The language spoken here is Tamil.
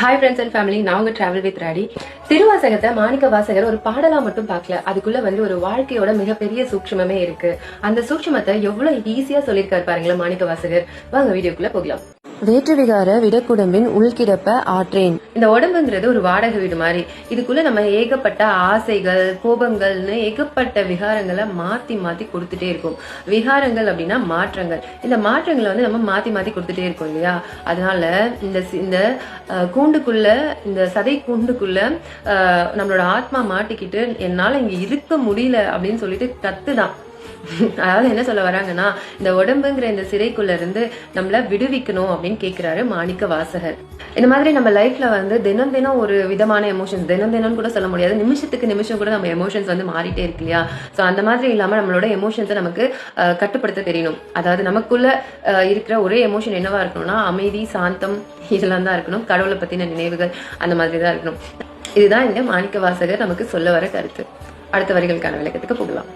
ஹாய் ஃப்ரெண்ட்ஸ் அண்ட் ஃபேமிலி நான் உங்க டிராவல் வித் ராடி திருவாசகத்தை மாணிக்க வாசகர் ஒரு பாடலா மட்டும் பார்க்கல. அதுக்குள்ள வந்து ஒரு வாழ்க்கையோட மிகப்பெரிய சூட்சுமமே இருக்கு. அந்த சூட்சுமத்தை எவ்வளவு ஈஸியா சொல்லியிருக்காரு பாருங்களேன் மாணிக்க வாசகர். வாங்க வீடியோக்குள்ள போகலாம். வேற்று விகார விடக்குடம்பின் உள்கிடப்ப ஆற்றேன். இந்த உடம்புங்கிறது ஒரு வாடகை வீடு மாதிரி. இதுக்குள்ள நம்ம ஏகப்பட்ட ஆசைகள் கோபங்கள்னு ஏகப்பட்ட விகாரங்களை மாத்தி மாத்தி கொடுத்துட்டே இருக்கும். விகாரங்கள் அப்படின்னா மாற்றங்கள். இந்த மாற்றங்களை வந்து நம்ம மாத்தி மாத்தி கொடுத்துட்டே இருக்கோம் இல்லையா? அதனால இந்த இந்த கூண்டுக்குள்ள இந்த சதை கூண்டுக்குள்ள நம்மளோட ஆத்மா மாட்டிக்கிட்டு என்னால இங்க இருக்க முடியல அப்படின்னு சொல்லிட்டு கத்துதான் அதாவது என்ன சொல்ல வராங்கன்னா இந்த உடம்புங்கிற இந்த சிறைக்குள்ள இருந்து நம்மள விடுவிக்கணும் அப்படின்னு கேக்குறாரு மாணிக்க வாசகர். இந்த மாதிரி நம்ம லைஃப்ல வந்து தினம் தினம் ஒரு விதமான எமோஷன்ஸ் தினம் தினம் கூட சொல்ல முடியாது. நிமிஷத்துக்கு நிமிஷம் கூட நம்ம எமோஷன்ஸ் வந்து மாறிட்டே இருக்கு இல்லையா? ஸோ அந்த மாதிரி இல்லாம நம்மளோட எமோஷன்ஸை நமக்கு அஹ், கட்டுப்படுத்த தெரியணும். அதாவது நமக்குள்ள இருக்கிற ஒரே எமோஷன் என்னவா இருக்கணும்னா அமைதி சாந்தம் இதெல்லாம் தான் இருக்கணும். கடவுளை பத்தின நினைவுகள் அந்த மாதிரி தான் இருக்கணும். இதுதான் இந்த மாணிக்க வாசகர் நமக்கு சொல்ல வர கருத்து. அடுத்த வரிகளுக்கான விளக்கத்துக்கு போகலாம்.